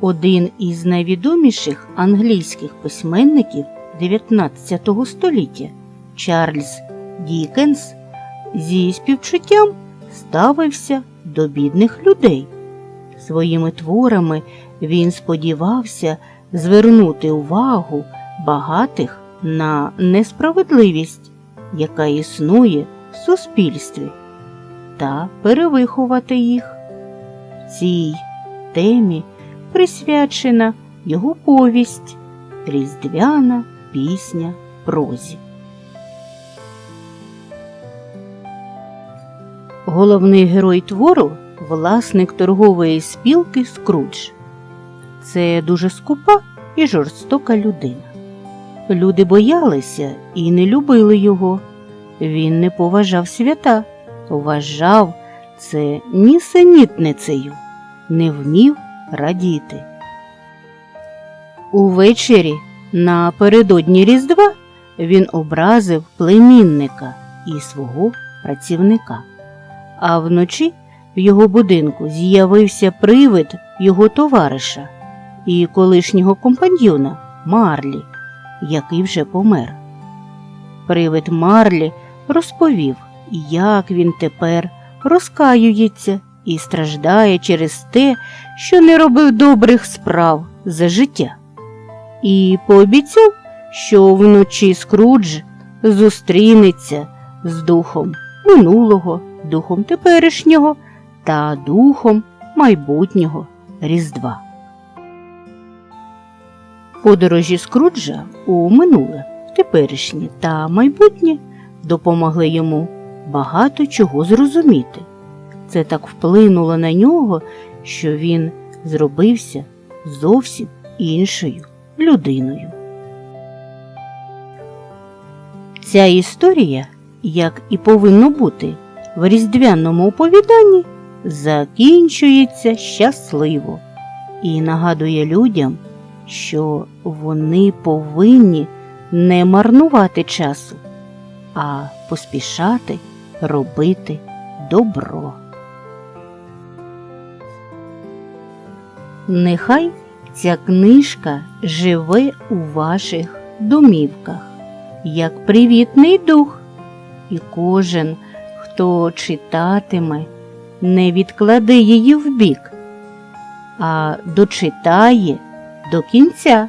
Один із найвідоміших англійських письменників 19 століття Чарльз Дікенс зі співчуттям ставився до бідних людей. Своїми творами він сподівався звернути увагу багатих на несправедливість, яка існує в суспільстві, та перевиховати їх. В Цій темі присвячена його повість Різдвяна пісня прозі. Головний герой твору власник торгової спілки Скрудж. Це дуже скупа і жорстока людина. Люди боялися і не любили його. Він не поважав свята, вважав це нісенітницею, не вмів радіти. Увечері напередодні Різдва він образив племінника і свого працівника, а вночі в його будинку з'явився привид його товариша і колишнього компаньйона Марлі, який вже помер. Привид Марлі розповів, як він тепер розкаюється і страждає через те, що не робив добрих справ за життя, і пообіцяв, що вночі Скрудж зустрінеться з духом минулого, духом теперішнього та духом майбутнього Різдва. Подорожі Скруджа у минуле, теперішнє та майбутнє допомогли йому багато чого зрозуміти. Це так вплинуло на нього, що він зробився зовсім іншою людиною. Ця історія, як і повинно бути в різдвяному оповіданні, закінчується щасливо і нагадує людям, що вони повинні не марнувати часу, а поспішати робити добро. Нехай ця книжка живе у ваших домівках, як привітний дух, і кожен, хто читатиме, не відкладе її вбік, а дочитає до кінця.